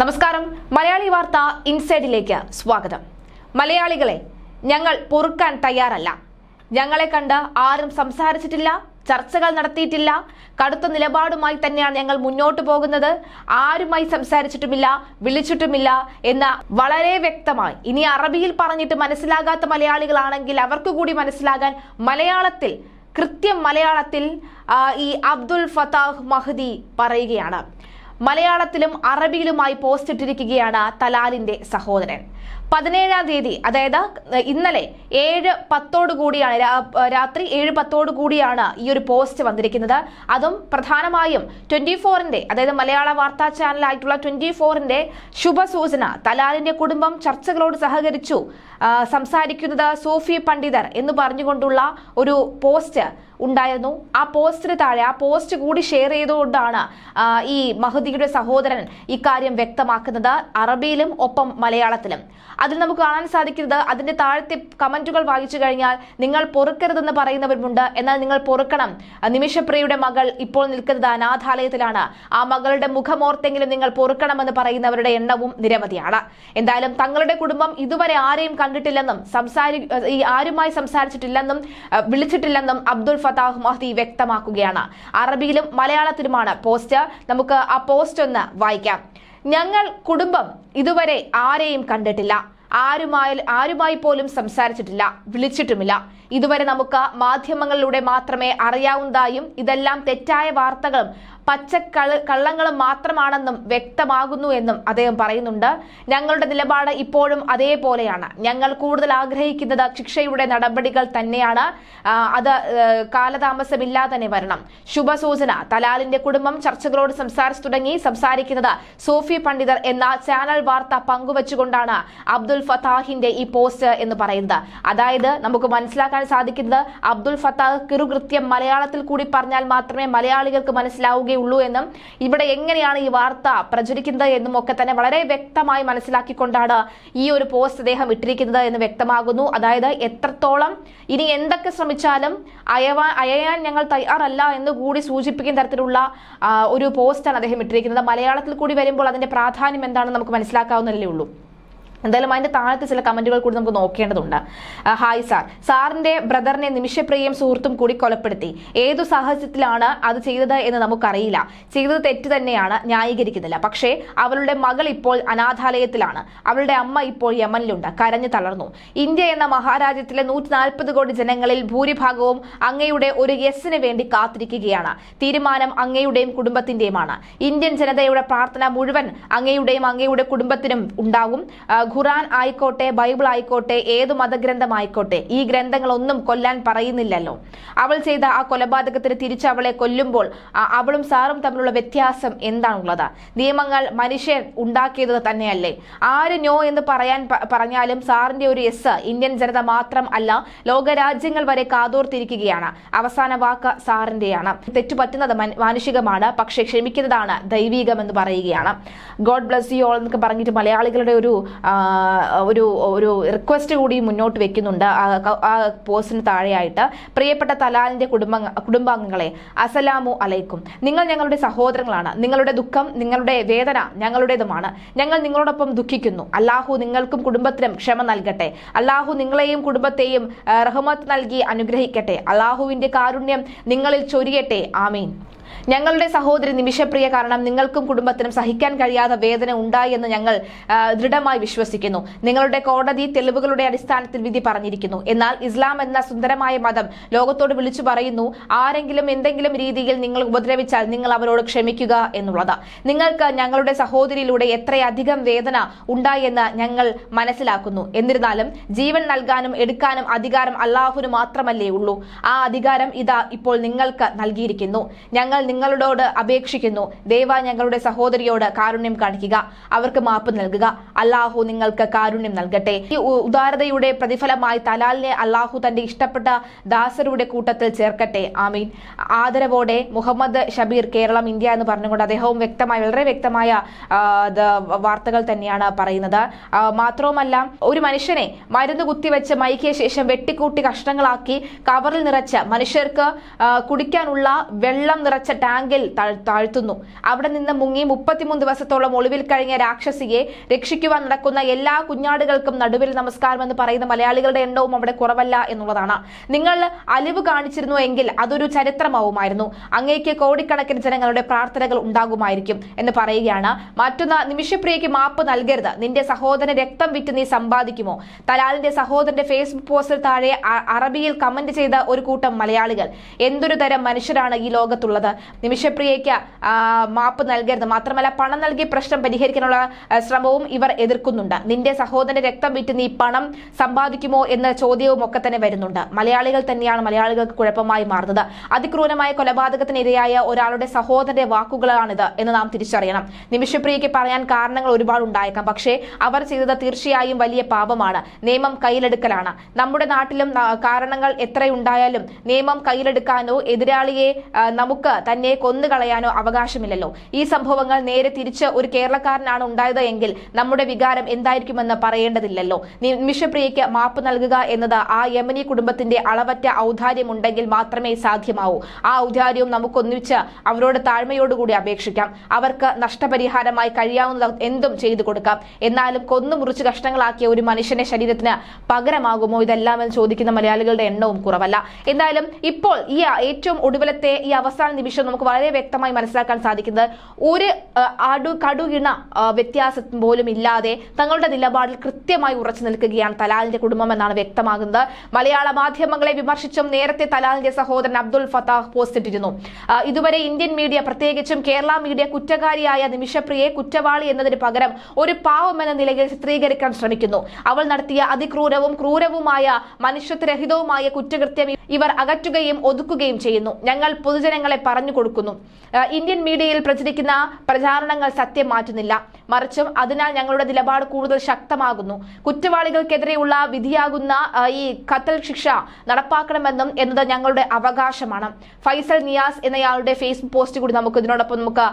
നമസ്കാരം. മലയാളി വാർത്ത ഇൻസൈഡിലേക്ക് സ്വാഗതം. മലയാളികളെ ഞങ്ങൾ പൊറുക്കാൻ തയ്യാറല്ല. ഞങ്ങളെ കണ്ട് ആരും സംസാരിച്ചിട്ടില്ല ചർച്ചകൾ നടത്തിയിട്ടില്ല കടുത്ത നിലപാടുമായി തന്നെയാണ് ഞങ്ങൾ മുന്നോട്ട് പോകുന്നത്. ആരുമായി സംസാരിച്ചിട്ടുമില്ല വിളിച്ചിട്ടുമില്ല എന്ന വളരെ വ്യക്തമായി ഇനി അറബിയിൽ പറഞ്ഞിട്ട് മനസ്സിലാകാത്ത മലയാളികളാണെങ്കിൽ അവർക്ക് കൂടി മനസ്സിലാകാൻ മലയാളത്തിൽ കൃത്യം മലയാളത്തിൽ ഈ അബ്ദുൽ ഫത്താഹ് മഹദി പറയുകയാണ്. മലയാളത്തിലും അറബിയിലുമായി പോസ്റ്റ് ഇട്ടിരിക്കുകയാണ് തലാലിന്റെ സഹോദരൻ. പതിനേഴാം തീയതി അതായത് ഇന്നലെ ഏഴ് കൂടിയാണ് രാത്രി ഏഴ് കൂടിയാണ് ഈ ഒരു പോസ്റ്റ് വന്നിരിക്കുന്നത്. അതും പ്രധാനമായും ട്വന്റി ഫോറിന്റെ അതായത് മലയാള വാർത്താ ചാനലായിട്ടുള്ള ട്വന്റി ഫോറിന്റെ ശുഭസൂചന തലാലിന്റെ കുടുംബം ചർച്ചകളോട് സഹകരിച്ചു സംസാരിക്കുന്നത് സൂഫി പണ്ഡിതർ എന്ന് പറഞ്ഞുകൊണ്ടുള്ള ഒരു പോസ്റ്റ് ഉണ്ടായിരുന്നു. ആ പോസ്റ്റിന് താഴെ ആ പോസ്റ്റ് കൂടി ഷെയർ ചെയ്തുകൊണ്ടാണ് ഈ മഹദിയുടെ സഹോദരൻ ഇക്കാര്യം വ്യക്തമാക്കുന്നത് അറബിയിലും ഒപ്പം മലയാളത്തിലും. അതിൽ നമുക്ക് കാണാൻ സാധിക്കുന്നത് അതിന്റെ താഴത്തെ കമന്റുകൾ വായിച്ചു കഴിഞ്ഞാൽ നിങ്ങൾ പൊറുക്കരുതെന്ന് പറയുന്നവരുമുണ്ട്. എന്നാൽ നിങ്ങൾ പൊറുക്കണം. നിമിഷപ്രിയയുടെ മകൾ ഇപ്പോൾ നിൽക്കുന്നത് അനാഥാലയത്തിലാണ്. ആ മകളുടെ മുഖമോർത്തെങ്കിലും നിങ്ങൾ പൊറുക്കണമെന്ന് പറയുന്നവരുടെ എണ്ണവും നിരവധിയാണ്. എന്തായാലും തങ്ങളുടെ കുടുംബം ഇതുവരെ ആരെയും കണ്ടിട്ടില്ലെന്നും സംസാരി ഈ ആരുമായി സംസാരിച്ചിട്ടില്ലെന്നും വിളിച്ചിട്ടില്ലെന്നും അബ്ദുൾ ഫത്താഹ് മഹ്ദി വ്യക്തമാക്കുകയാണ്. അറബിയിലും മലയാളത്തിലുമാണ് പോസ്റ്റ്. നമുക്ക് ആ പോസ്റ്റ് ഒന്ന് വായിക്കാം. ഞങ്ങൾ കുടുംബം ഇതുവരെ ആരെയും കണ്ടിട്ടില്ല. ആരുമായി ആരുമായി പോലും സംസാരിച്ചിട്ടില്ല വിളിച്ചിട്ടുമില്ല. ഇതുവരെ നമുക്ക് മാധ്യമങ്ങളിലൂടെ മാത്രമേ അറിയാവുന്നതായും ഇതെല്ലാം തെറ്റായ വാർത്തകളും പച്ചക്കള കള്ളങ്ങളും മാത്രമാണെന്നും വ്യക്തമാകുന്നു എന്നും അദ്ദേഹം പറയുന്നുണ്ട്. ഞങ്ങളുടെ നിലപാട് ഇപ്പോഴും അതേപോലെയാണ്. ഞങ്ങൾ കൂടുതൽ ആഗ്രഹിക്കുന്നത് ശിക്ഷയുടെ നടപടികൾ തന്നെയാണ്. അത് കാലതാമസമില്ലാതെ തന്നെ വരണം. ശുഭസൂചന. തലാലിന്റെ കുടുംബം ചർച്ചകളോട് സംസാരിച്ചു തുടങ്ങി. സംസാരിക്കുന്നത് സോഫി പണ്ഡിതർ എന്ന ചാനൽ വാർത്ത പങ്കുവച്ചുകൊണ്ടാണ് അബ്ദുൽ ഫത്താഹിന്റെ ഈ പോസ്റ്റ് എന്ന് പറയുന്നത്. അതായത് നമുക്ക് മനസ്സിലാക്കാൻ സാധിക്കുന്നത് അബ്ദുൽ ഫത്താഹ് കിറുകൃത്യം മലയാളത്തിൽ കൂടി പറഞ്ഞാൽ മാത്രമേ മലയാളികൾക്ക് മനസ്സിലാവുകയുള്ളൂ. എന്നും ഇവിടെ എങ്ങനെയാണ് ഈ വാർത്ത പ്രചരിക്കുന്നത് എന്നും ഒക്കെ തന്നെ വളരെ വ്യക്തമായി മനസ്സിലാക്കിക്കൊണ്ടാണ് ഈ ഒരു പോസ്റ്റ് അദ്ദേഹം ഇട്ടിരിക്കുന്നത് എന്ന് വ്യക്തമാകുന്നു. അതായത് എത്രത്തോളം ഇനി എന്തൊക്കെ ശ്രമിച്ചാലും അയവാ അയയാൻ ഞങ്ങൾ തയ്യാറല്ല എന്ന് കൂടി സൂചിപ്പിക്കുന്ന തരത്തിലുള്ള ഒരു പോസ്റ്റാണ് അദ്ദേഹം ഇട്ടിരിക്കുന്നത്. മലയാളത്തിൽ കൂടി വരുമ്പോൾ അതിന്റെ പ്രാധാന്യം എന്താണെന്ന് നമുക്ക് മനസ്സിലാക്കാവുന്നതല്ലേ ഉള്ളൂ. എന്തായാലും അതിന്റെ താഴത്തെ ചില കമന്റുകൾ കൂടി നമുക്ക് നോക്കേണ്ടതുണ്ട്. Hi sir. സാറിന്റെ ബ്രദറിനെ നിമിഷപ്രിയയും സുഹൃത്തും കൂടി കൊലപ്പെടുത്തി. ഏതു സാഹചര്യത്തിലാണ് അത് ചെയ്തത് എന്ന് നമുക്കറിയില്ല. ചെയ്തത് തെറ്റ് തന്നെയാണ് ന്യായീകരിക്കുന്നില്ല. പക്ഷേ അവളുടെ മകൾ ഇപ്പോൾ അനാഥാലയത്തിലാണ്. അവളുടെ അമ്മ ഇപ്പോൾ യമനിലുണ്ട്. കരഞ്ഞു തളർന്നു. ഇന്ത്യ എന്ന മഹാരാജ്യത്തിലെ നൂറ്റി കോടി ജനങ്ങളിൽ ഭൂരിഭാഗവും അങ്ങയുടെ ഒരു യെസ്സിന് വേണ്ടി കാത്തിരിക്കുകയാണ്. തീരുമാനം അങ്ങയുടെയും കുടുംബത്തിന്റെയുമാണ്. ഇന്ത്യൻ ജനതയുടെ പ്രാർത്ഥന മുഴുവൻ അങ്ങയുടെയും അങ്ങയുടെ കുടുംബത്തിനും ഉണ്ടാകും. ഖുറാൻ ആയിക്കോട്ടെ ബൈബിൾ ആയിക്കോട്ടെ ഏത് മതഗ്രന്ഥമായിക്കോട്ടെ ഈ ഗ്രന്ഥങ്ങളൊന്നും കൊല്ലാൻ പറയുന്നില്ലല്ലോ. അവൾ ചെയ്ത ആ കൊലപാതകത്തിന് തിരിച്ച് അവളെ കൊല്ലുമ്പോൾ അവളും സാറും തമ്മിലുള്ള വ്യത്യാസം എന്താണുള്ളത്? നിയമങ്ങൾ മനുഷ്യൻ ഉണ്ടാക്കിയത് തന്നെയല്ലേ? ആര് നോ എന്ന് പറയാൻ പറഞ്ഞാലും സാറിന്റെ ഒരു എസ് ഇന്ത്യൻ ജനത മാത്രം അല്ല ലോകരാജ്യങ്ങൾ വരെ കാതോർത്തിരിക്കുകയാണ്. അവസാന വാക്ക് സാറിന്റെയാണ്. തെറ്റു പറ്റുന്നത് മാനുഷികമാണ് പക്ഷെ ക്ഷമിക്കുന്നതാണ് ദൈവികം എന്ന് പറയുകയാണ്. ഗോഡ് ബ്ലസ് യു ഓൾ എന്നൊക്കെ പറഞ്ഞിട്ട് മലയാളികളുടെ ഒരു ഒരു ഒരു റിക്വസ്റ്റ് കൂടി മുന്നോട്ട് വെക്കുന്നുണ്ട്. ആ പോസ്റ്റിന് താഴെയായിട്ട് പ്രിയപ്പെട്ട തലാലിന്റെ കുടുംബ കുടുംബാംഗങ്ങളെ അസലാമു അലൈക്കും. നിങ്ങൾ ഞങ്ങളുടെ സഹോദരങ്ങളാണ്. നിങ്ങളുടെ ദുഃഖം നിങ്ങളുടെ വേദന ഞങ്ങളുടേതുമാണ്. ഞങ്ങൾ നിങ്ങളോടൊപ്പം ദുഃഖിക്കുന്നു. അല്ലാഹു നിങ്ങൾക്കും കുടുംബത്തിനും ക്ഷമ നൽകട്ടെ. അല്ലാഹു നിങ്ങളെയും കുടുംബത്തെയും റഹ്മത്ത് നൽകി അനുഗ്രഹിക്കട്ടെ. അല്ലാഹുവിന്റെ കാരുണ്യം നിങ്ങളിൽ ചൊരിയട്ടെ. ആമീൻ. ഞങ്ങളുടെ സഹോദരി നിമിഷപ്രിയ കാരണം നിങ്ങൾക്കും കുടുംബത്തിനും സഹിക്കാൻ കഴിയാത്ത വേദന ഉണ്ടായി എന്ന് ഞങ്ങൾ ദൃഢമായി വിശ്വസിക്കുന്നു. നിങ്ങളുടെ കോടതി തെളിവുകളുടെ അടിസ്ഥാനത്തിൽ വിധി പറഞ്ഞിരിക്കുന്നു. എന്നാൽ ഇസ്ലാം എന്ന സുന്ദരമായ മതം ലോകത്തോട് വിളിച്ചു പറയുന്നു ആരെങ്കിലും എന്തെങ്കിലും രീതിയിൽ നിങ്ങൾ ഉപദ്രവിച്ചാൽ നിങ്ങൾ അവരോട് ക്ഷമിക്കുക എന്നുള്ളത്. നിങ്ങൾക്ക് ഞങ്ങളുടെ സഹോദരിയിലൂടെ എത്രയധികം വേദന ഉണ്ടായെന്ന് ഞങ്ങൾ മനസ്സിലാക്കുന്നു. എന്നിരുന്നാലും ജീവൻ നൽകാനും എടുക്കാനും അധികാരം അള്ളാഹുവിന് മാത്രമല്ലേ ഉള്ളൂ. ആ അധികാരം ഇതാ ഇപ്പോൾ നിങ്ങൾക്ക് നൽകിയിരിക്കുന്നു. ഞങ്ങൾ നിങ്ങളോട് അപേക്ഷിക്കുന്നു. ദൈവ ഞങ്ങളുടെ സഹോദരിയോട് കാരുണ്യം കാണിക്കുക. അവർക്ക് മാപ്പ് നൽകുക. അള്ളാഹു നിങ്ങൾക്ക് കാരുണ്യം നൽകട്ടെ. ഈ ഉദാരതയുടെ പ്രതിഫലമായി തലാലിനെ അള്ളാഹു തന്റെ ഇഷ്ടപ്പെട്ട ദാസരുടെ കൂട്ടത്തിൽ ചേർക്കട്ടെ. ആമീൻ. ആദരവോടെ മുഹമ്മദ് ഷബീർ കേരളം ഇന്ത്യ എന്ന് പറഞ്ഞുകൊണ്ട് അദ്ദേഹവും വ്യക്തമായ വളരെ വ്യക്തമായ വാർത്തകൾ തന്നെയാണ് പറയുന്നത്. മാത്രവുമല്ല ഒരു മനുഷ്യനെ മരുന്ന് കുത്തിവെച്ച് മയക്കിയ ശേഷം വെട്ടിക്കൂട്ടി കഷ്ണങ്ങളാക്കി കവറിൽ നിറച്ച് മനുഷ്യർക്ക് കുടിക്കാനുള്ള വെള്ളം നിറച്ച ടാങ്കിൽ താഴ്ത്തുന്നു. അവിടെ നിന്ന് മുങ്ങി മുപ്പത്തിമൂന്ന് ദിവസത്തോളം ഒളിവിൽ കഴിഞ്ഞ രാക്ഷസിയെ രക്ഷിക്കുവാൻ നടക്കുന്ന എല്ലാ കുഞ്ഞാടുകൾക്കും നടുവിൽ നമസ്കാരം എന്ന് പറയുന്ന മലയാളികളുടെ എണ്ണവും അവിടെ കുറവല്ല എന്നുള്ളതാണ്. നിങ്ങൾ അലിവ് കാണിച്ചിരുന്നു എങ്കിൽ അതൊരു ചരിത്രമാവുമായിരുന്നു. അങ്ങേക്ക് കോടിക്കണക്കിന് ജനങ്ങളുടെ പ്രാർത്ഥനകൾ ഉണ്ടാകുമായിരിക്കും എന്ന് പറയുകയാണ്. മറ്റൊന്ന് നിമിഷപ്രിയയ്ക്ക് മാപ്പ് നൽകരുത്. നിന്റെ സഹോദരൻ രക്തം വിറ്റ് നീ സമ്പാദിക്കുമോ? തലാലിന്റെ സഹോദരന്റെ ഫേസ്ബുക്ക് പോസ്റ്റിൽ താഴെ അറബിയിൽ കമന്റ് ചെയ്ത ഒരു കൂട്ടം മലയാളികൾ. എന്തൊരു തരം മനുഷ്യരാണ് ഈ ലോകത്തുള്ളത്? നിമിഷപ്രിയയ്ക്ക് മാപ്പ് നൽകരുത്. മാത്രമല്ല പണം നൽകി പ്രശ്നം പരിഹരിക്കാനുള്ള ശ്രമവും ഇവർ എതിർക്കുന്നുണ്ട്. നിന്റെ സഹോദരന്റെ രക്തം വിറ്റ് നീ പണം സമ്പാദിക്കുമോ എന്ന ചോദ്യവും ഒക്കെ തന്നെ വരുന്നുണ്ട്. മലയാളികൾ തന്നെയാണ് മലയാളികൾക്ക് കുഴപ്പമായി മാറുന്നത്. അതിക്രൂരമായ കൊലപാതകത്തിനിരയായ ഒരാളുടെ സഹോദരന്റെ വാക്കുകളാണിത് എന്ന് നാം തിരിച്ചറിയണം. നിമിഷപ്രിയയ്ക്ക് പറയാൻ കാരണങ്ങൾ ഒരുപാട് ഉണ്ടായേക്കാം. പക്ഷേ അവർ ചെയ്തത് തീർച്ചയായും വലിയ പാപമാണ്. നിയമം കയ്യിലെടുക്കലാണ്. നമ്മുടെ നാട്ടിലും കാരണങ്ങൾ എത്രയുണ്ടായാലും നിയമം കയ്യിലെടുക്കാനോ എതിരാളിയെ നമുക്ക് തന്നെ കൊന്നുകളയാനോ അവകാശമില്ലല്ലോ. ഈ സംഭവങ്ങൾ നേരെ തിരിച്ച് ഒരു കേരളക്കാരനാണ് ഉണ്ടായത് എങ്കിൽ നമ്മുടെ വികാരം എന്തായിരിക്കുമെന്ന് പറയേണ്ടതില്ലല്ലോ. നിമിഷപ്രിയയ്ക്ക് മാപ്പ് നൽകുക എന്നത് ആ യമനി കുടുംബത്തിന്റെ അളവറ്റ ഔദാര്യം ഉണ്ടെങ്കിൽ മാത്രമേ സാധ്യമാവൂ. ആ ഔദാര്യവും നമുക്കൊന്നിച്ച് അവരോട് താഴ്മയോടുകൂടി അപേക്ഷിക്കാം. അവർക്ക് നഷ്ടപരിഹാരമായി കഴിയാവുന്ന എന്തും ചെയ്തു കൊടുക്കാം. എന്നാലും കൊന്നു മുറിച്ച് കഷ്ണങ്ങളാക്കിയ ഒരു മനുഷ്യന്റെ ശരീരത്തിന് പകരമാകുമോ? ഇതെല്ലാം എന്ന് ചോദിക്കുന്ന മലയാളികളുടെ എണ്ണവും കുറവല്ല. എന്തായാലും ഇപ്പോൾ ഈ ഏറ്റവും ഒടുവിലത്തെ ഈ അവസാന നിമിഷം നമുക്ക് വളരെ വ്യക്തമായി മനസ്സിലാക്കാൻ സാധിക്കുന്നത് ഒരു അടു കടുകിണ വ്യത്യാസം പോലും ഇല്ലാതെ തങ്ങളുടെ നിലപാടിൽ കൃത്യമായി ഉറച്ചു നിൽക്കുകയാണ് തലാലിന്റെ കുടുംബം എന്നാണ് വ്യക്തമാകുന്നത്. മലയാള മാധ്യമങ്ങളെ വിമർശിച്ചും നേരത്തെ തലാലിന്റെ സഹോദരൻ അബ്ദുൽ ഫത്താഹ് പോസ്റ്റ് ഇട്ടിരുന്നു. ഇതുവരെ ഇന്ത്യൻ മീഡിയ പ്രത്യേകിച്ചും കേരള മീഡിയ കുറ്റകാരിയായ നിമിഷപ്രിയെ കുറ്റവാളി എന്നതിന് പകരം ഒരു പാവം എന്ന നിലയിൽ ചിത്രീകരിക്കാൻ ശ്രമിക്കുന്നു. അവൾ നടത്തിയ അതിക്രൂരവും ക്രൂരവുമായ മനുഷ്യത്വരഹിതവുമായ കുറ്റകൃത്യം ഇവർ അകറ്റുകയും ഒതുക്കുകയും ചെയ്യുന്നു. ഞങ്ങൾ പൊതുജനങ്ങളെ പറഞ്ഞു കൊടുക്കുന്നു. ഇന്ത്യൻ മീഡിയയിൽ പ്രചരിക്കുന്ന പ്രചാരണങ്ങൾ സത്യം മാറ്റുന്നില്ല. മറിച്ചും അതിനാൽ ഞങ്ങളുടെ നിലപാട് കൂടുതൽ ശക്തമാകുന്നു. കുറ്റവാളികൾക്കെതിരെയുള്ള വിധിയാകുന്ന ഈ കത്തൽ ശിക്ഷ നടപ്പാക്കണമെന്നും എന്നത് ഞങ്ങളുടെ അവകാശമാണ്. ഫൈസൽ നിയാസ് എന്നയാളുടെ ഫേസ്ബുക്ക് പോസ്റ്റ് കൂടി നമുക്ക് ഇതിനോടൊപ്പം നമുക്ക്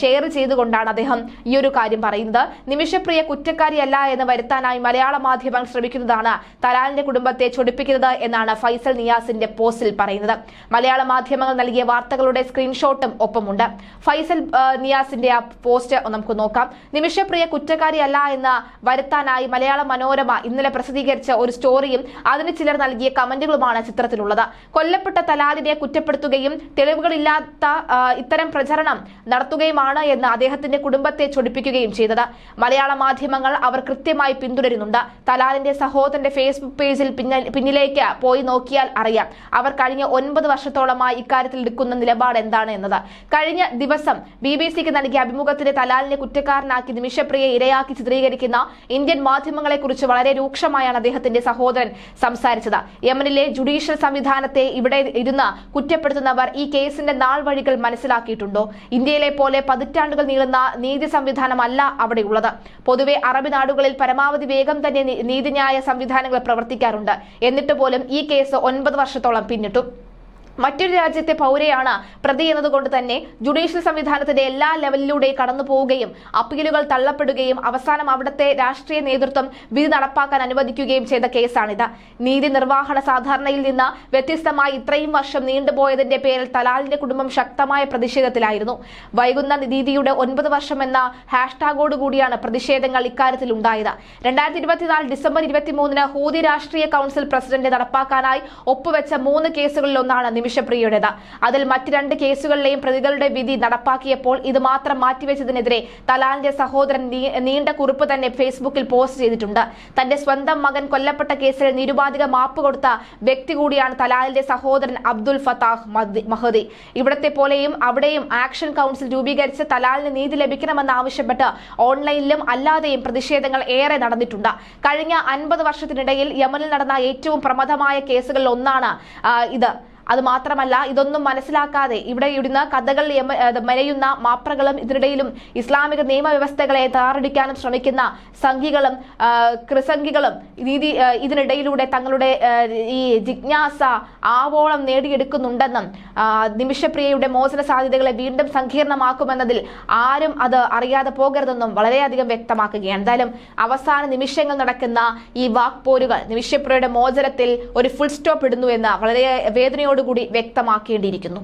ഷെയർ ചെയ്തുകൊണ്ടാണ് അദ്ദേഹം ഈ ഒരു കാര്യം പറയുന്നത്. നിമിഷപ്രിയ കുറ്റക്കാരിയല്ല എന്ന് വരുത്താനായി മലയാള മാധ്യമങ്ങൾ ശ്രമിക്കുന്നതാണ് തലാലിന്റെ കുടുംബത്തെ ചൊടിപ്പിക്കുന്നത് എന്നാണ് ഫൈസൽ നിയാസിന്റെ പോസ്റ്റിൽ പറയുന്നത്. മലയാള മാധ്യമങ്ങൾ നൽകിയ വാർത്തകളുടെ സ്ക്രീൻഷോട്ടും ഒപ്പമുണ്ട്. ഫൈസൽ നിയാസിന്റെ ആ പോസ്റ്റ് നമുക്ക് നോക്കാം. നിമിഷപ്രിയ കുറ്റക്കാരിയല്ല എന്ന് വരുത്താനായി മലയാള മനോരമ ഇന്നലെ പ്രസിദ്ധീകരിച്ച ഒരു സ്റ്റോറിയും അതിന് ചിലർ നൽകിയ കമന്റുകളുമാണ് ചിത്രത്തിലുള്ളത്. കൊല്ലപ്പെട്ട തലാലിനെ കുറ്റപ്പെടുത്തുകയും തെളിവുകളില്ലാത്ത ഇത്തരം പ്രചരണം നടത്തുകയുമാണ് എന്ന് അദ്ദേഹത്തിന്റെ കുടുംബത്തെ ചൊടിപ്പിക്കുകയും ചെയ്തത്. മലയാള മാധ്യമങ്ങൾ അവർ കൃത്യമായി പിന്തുടരുന്നുണ്ട്. തലാലിന്റെ സഹോദരന്റെ ഫേസ്ബുക്ക് പേജിൽ പിന്ന- പിന്നിലേക്ക് പോയി നോക്കിയാൽ അറിയാം. അവർ കഴിഞ്ഞ ഒൻപത് വർഷത്തോളമായി ഇക്കാര്യത്തിൽ എടുക്കുന്ന നിലപാട് എന്താണ് എന്നത്. കഴിഞ്ഞ ദിവസം ബി ബി സിക്ക് നൽകിയ അഭിമുഖത്തിന്റെ തലാലിനെ കുറ്റക്കാരനാക്കി നിമിഷപ്രിയെ ഇരയാക്കി ചിത്രീകരിക്കുന്ന ഇന്ത്യൻ മാധ്യമങ്ങളെ കുറിച്ച് വളരെ രൂക്ഷമായാണ് അദ്ദേഹത്തിന്റെ സഹോദരൻ സംസാരിച്ചത്. യമനിലെ ജുഡീഷ്യൽ സംവിധാനത്തെ ഇവിടെ ഇരുന്ന് കുറ്റപ്പെടുത്തുന്നവർ ഈ കേസിന്റെ നാൾ വഴികൾ മനസ്സിലാക്കിയിട്ടുണ്ടോ? ഇന്ത്യയിലെ പോലെ പതിറ്റാണ്ടുകൾ നീളുന്ന നീതി സംവിധാനമല്ല അവിടെയുള്ളത്. പൊതുവെ അറബി നാടുകളിൽ പരമാവധി വേഗം തന്നെ നീതിന്യായ സംവിധാനങ്ങൾ പ്രവർത്തിക്കാറുണ്ട്. എന്നിട്ട് പോലും ഈ കേസ് ഒൻപത് വർഷത്തോളം പിന്നിട്ടു. മറ്റൊരു രാജ്യത്തെ പൗരയാണ് പ്രതി എന്നതുകൊണ്ട് തന്നെ ജുഡീഷ്യൽ സംവിധാനത്തിന്റെ എല്ലാ ലെവലിലൂടെയും കടന്നു പോവുകയും അപ്പീലുകൾ തള്ളപ്പെടുകയും അവസാനം അവിടുത്തെ രാഷ്ട്രീയ നേതൃത്വം വിധി നടപ്പാക്കാൻ അനുവദിക്കുകയും ചെയ്ത കേസാണിത്. നീതി നിർവഹണ സാധാരണയിൽ നിന്ന് വ്യത്യസ്തമായി ഇത്രയും വർഷം നീണ്ടുപോയതിന്റെ പേരിൽ തലാലിന്റെ കുടുംബം ശക്തമായ പ്രതിഷേധത്തിലായിരുന്നു. വൈകുന്ന നീതിയുടെ ഒൻപത് വർഷം എന്ന ഹാഷ്ടാഗോട് കൂടിയാണ് പ്രതിഷേധങ്ങൾ ഇക്കാര്യത്തിൽ ഉണ്ടായത്. രണ്ടായിരത്തി ഇരുപത്തിനാല് ഡിസംബർ ഇരുപത്തിമൂന്നിന് ഹൂതി രാഷ്ട്രീയ കൌൺസിൽ പ്രസിഡന്റ് നടപ്പാക്കാനായി ഒപ്പുവെച്ച മൂന്ന് കേസുകളിൽ ഒന്നാണ് നിമിഷപ്രിയയുടേത് അതിൽ മറ്റ് രണ്ട് കേസുകളിലെയും പ്രതികളുടെ വിധി നടപ്പാക്കിയപ്പോൾ ഇത് മാത്രം മാറ്റിവെച്ചതിനെതിരെ തലാലിന്റെ സഹോദരൻ നീണ്ട കുറിപ്പ് തന്നെ ഫേസ്ബുക്കിൽ പോസ്റ്റ് ചെയ്തിട്ടുണ്ട്. തന്റെ സ്വന്തം മകൻ കൊല്ലപ്പെട്ട കേസിൽ നിരുപാധിക മാപ്പ് കൊടുത്ത വ്യക്തി കൂടിയാണ് തലാലിന്റെ സഹോദരൻ അബ്ദുൽ ഫത്താഹ് മഹദി. ഇവിടത്തെ പോലെയും അവിടെയും ആക്ഷൻ കൗൺസിൽ രൂപീകരിച്ച് തലാലിന് നീതി ലഭിക്കണമെന്ന് ആവശ്യപ്പെട്ട് ഓൺലൈനിലും അല്ലാതെയും പ്രതിഷേധങ്ങൾ ഏറെ നടന്നിട്ടുണ്ട്. കഴിഞ്ഞ അൻപത് വർഷത്തിനിടയിൽ യമനിൽ നടന്ന ഏറ്റവും പ്രമദമായ കേസുകളിൽ ഒന്നാണ് ഇത്. അത് മാത്രമല്ല ഇതൊന്നും മനസ്സിലാക്കാതെ ഇവിടെ ഇടുന്ന കഥകൾ മെനയുന്ന മാപ്രകളും ഇതിനിടയിലും ഇസ്ലാമിക നിയമവ്യവസ്ഥകളെ താറടിക്കാനും ശ്രമിക്കുന്ന സംഘികളും ആ, കൃസംഘികളും നീതി ഇതിനിടയിലൂടെ തങ്ങളുടെ ഈ ജിജ്ഞാസ ആവോളം നേടിയെടുക്കുന്നുണ്ടെന്നും നിമിഷപ്രിയയുടെ മോചന സാധ്യതകളെ വീണ്ടും സങ്കീർണമാക്കുമെന്നതിൽ ആരും അത് അറിയാതെ പോകരുതെന്നും വളരെയധികം വ്യക്തമാക്കുകയാണ്. എന്തായാലും അവസാന നിമിഷങ്ങൾ നടക്കുന്ന ഈ വാക്പോരുകൾ നിമിഷപ്രിയയുടെ മോചനത്തിൽ ഒരു ഫുൾ സ്റ്റോപ്പ് ഇടുന്നു എന്ന് വളരെ കൂടി വ്യക്തമാക്കേണ്ടിയിരിക്കുന്നു.